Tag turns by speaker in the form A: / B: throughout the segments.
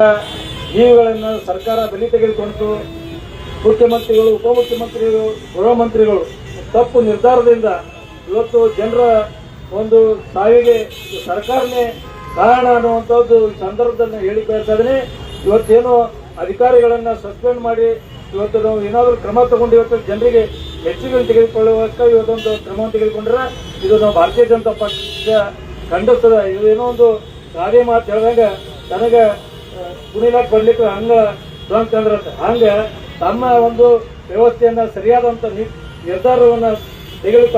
A: ಜೀವಿಗಳನ್ನು ಸರ್ಕಾರ ಬೆಲೆ ತೆಗೆದುಕೊಂಡು ಮುಖ್ಯಮಂತ್ರಿಗಳು, ಉಪಮುಖ್ಯಮಂತ್ರಿಗಳು ಗೃಹ ಮಂತ್ರಿಗಳು ತಪ್ಪು ನಿರ್ಧಾರದಿಂದ ಇವತ್ತು ಜನರ ಒಂದು ಸಾವಿಗೆ ಸರ್ಕಾರನೇ ಕಾರಣ ಅನ್ನುವಂಥದ್ದು ಸಂದರ್ಭದಲ್ಲಿ ಹೇಳಿ ಬಯಸ್ತಾ ಇದ್ದೀನಿ. ಇವತ್ತೇನು ಅಧಿಕಾರಿಗಳನ್ನ ಸಸ್ಪೆಂಡ್ ಮಾಡಿ ಇವತ್ತು ನಾವು ಏನಾದರೂ ಕ್ರಮ ತಗೊಂಡು ಇವತ್ತು ಜನರಿಗೆ ಹೆಚ್ಚಿಗೆ ತೆಗೆದುಕೊಳ್ಳುವಾಗ ಇವತ್ತೊಂದು ಕ್ರಮವನ್ನು ತೆಗೆದುಕೊಂಡ್ರೆ ಇದು ನಾವು ಭಾರತೀಯ ಜನತಾ ಪಕ್ಷ ಖಂಡಿಸ್ತದೆ ಏನೋ ಒಂದು ಕಾರ್ಯ ಮಾತು ಹೇಳಿದಾಗ ನನಗೆ ಕುಣಿಲಾಕ್ ಬರ್ಲಿಕ್ಕೆ ಹಂಗ ಡ್ರಂಕ್ ಅಂತ. ಹಂಗ ತಮ್ಮ ಒಂದು ವ್ಯವಸ್ಥೆಯನ್ನ ಸರಿಯಾದಂತ ನಿರ್ಧಾರವನ್ನ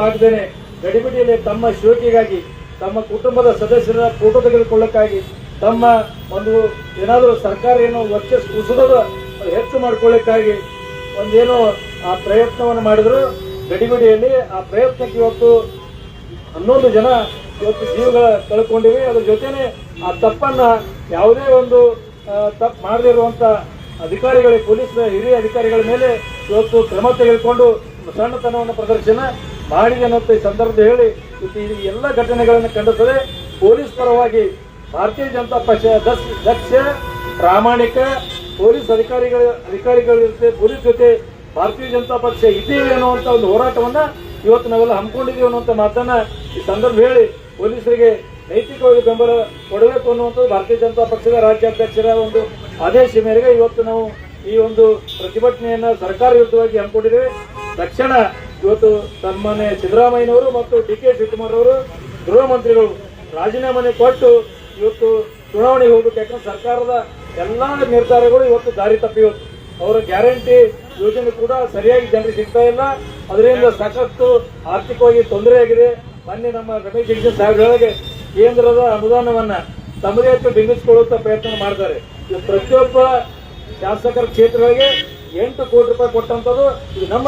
A: ಹಾಕಿದ್ದೇನೆ ಗಡಿಬಿಡಿಯಲ್ಲಿ ತಮ್ಮ ಶಿವಕಿಗಾಗಿ ತಮ್ಮ ಕುಟುಂಬದ ಸದಸ್ಯರ ಫೋಟೋ ತೆಗೆದುಕೊಳ್ಳಕ್ಕಾಗಿ, ತಮ್ಮ ಒಂದು ಏನಾದರೂ ಸರ್ಕಾರ ಏನೋ ವರ್ಚಸ್ ಕುಸಿದ ಹೆಚ್ಚು ಮಾಡ್ಕೊಳ್ಳಿಕ್ಕಾಗಿ ಒಂದೇನೋ ಆ ಪ್ರಯತ್ನವನ್ನು ಮಾಡಿದ್ರು. ಗಡಿಬಿಡಿಯಲ್ಲಿ ಆ ಪ್ರಯತ್ನಕ್ಕೆ ಇವತ್ತು ಹನ್ನೊಂದು ಜನ ಇವತ್ತು ಜೀವಗಳ ಕಳ್ಕೊಂಡಿವೆ. ಅದ್ರ ಜೊತೆನೆ ಆ ತಪ್ಪನ್ನ ಯಾವುದೇ ಒಂದು ತಪ್ಪು ಮಾಡದಿರುವಂತ ಅಧಿಕಾರಿಗಳ, ಪೊಲೀಸ್ ಹಿರಿಯ ಅಧಿಕಾರಿಗಳ ಮೇಲೆ ಇವತ್ತು ಕ್ರಮ ತೆಗೆದುಕೊಂಡು ಸಣ್ಣತನವನ್ನು ಪ್ರದರ್ಶನ ಮಾಡಿದೆ ಅನ್ನೋ ಈ ಸಂದರ್ಭ ಹೇಳಿ ಈ ಎಲ್ಲ ಘಟನೆಗಳನ್ನು ಖಂಡಿಸದೆ ಪೊಲೀಸ್ ಪರವಾಗಿ ಭಾರತೀಯ ಜನತಾ ಪಕ್ಷ ದಕ್ಷ ಪ್ರಾಮಾಣಿಕ ಪೊಲೀಸ್ ಅಧಿಕಾರಿಗಳ ಅಧಿಕಾರಿಗಳ ಜೊತೆ, ಪೊಲೀಸ್ ಜೊತೆ ಭಾರತೀಯ ಜನತಾ ಪಕ್ಷ ಇದ್ದೀವಿ ಅನ್ನುವಂಥ ಒಂದು ಹೋರಾಟವನ್ನು ಇವತ್ತು ನಾವೆಲ್ಲ ಹಮ್ಮಿಕೊಂಡಿದ್ದೀವಿ ಅನ್ನುವಂಥ ಮಾತನ್ನ ಈ ಸಂದರ್ಭ ಹೇಳಿ ಪೊಲೀಸರಿಗೆ ನೈತಿಕವಾಗಿ ಬೆಂಬಲ ಕೊಡಬೇಕು ಅನ್ನುವಂಥದ್ದು ಭಾರತೀಯ ಜನತಾ ಪಕ್ಷದ ರಾಜ್ಯಾಧ್ಯಕ್ಷರ ಒಂದು ಆದೇಶ ಮೇರೆಗೆ ಇವತ್ತು ನಾವು ಈ ಒಂದು ಪ್ರತಿಭಟನೆಯನ್ನು ಸರ್ಕಾರ ವಿರುದ್ಧವಾಗಿ ಹಮ್ಮಿಕೊಂಡಿದ್ದೇವೆ. ತಕ್ಷಣ ಇವತ್ತು ಸನ್ಮಾನ್ಯ ಸಿದ್ದರಾಮಯ್ಯನವರು ಮತ್ತು ಡಿ ಕೆ ಶಿವಕುಮಾರ್ ಅವರು ಗೃಹ ಮಂತ್ರಿಗಳು ರಾಜೀನಾಮೆ ಕೊಟ್ಟು ಇವತ್ತು ಚುನಾವಣೆಗೆ ಹೋಗಬೇಕು. ಯಾಕಂದ್ರೆ ಸರ್ಕಾರದ ಎಲ್ಲ ನಿರ್ಧಾರಗಳು ಇವತ್ತು ದಾರಿ ತಪ್ಪಿ ಇವತ್ತು ಅವರ ಗ್ಯಾರಂಟಿ ಯೋಜನೆ ಕೂಡ ಸರಿಯಾಗಿ ಜನರಿಗೆ ಸಿಗ್ತಾ ಇಲ್ಲ. ಅದರಿಂದ ಸಾಕಷ್ಟು ಆರ್ಥಿಕವಾಗಿ ತೊಂದರೆ ಆಗಿದೆ ಮೊನ್ನೆ ನಮ್ಮ ರಮೇಶ್ ಜಗದೀಶ್ ಸಾಹೇಬ್ ಹೇಳಿಗೆ ಕೇಂದ್ರದ ಅನುದಾನವನ್ನ ತಮ್ಮದೇ ಹತ್ರ ಬಿಂಬಿಸಿಕೊಳ್ಳುವಂತ ಪ್ರಯತ್ನ ಮಾಡ್ತಾರೆ. ಪ್ರತಿಯೊಬ್ಬ ಶಾಸಕರ ಕ್ಷೇತ್ರಗಳಿಗೆ ಎಂಟು ಕೋಟಿ ರೂಪಾಯಿ ಕೊಟ್ಟಂತದ್ದು ಇದು ನಮ್ಮ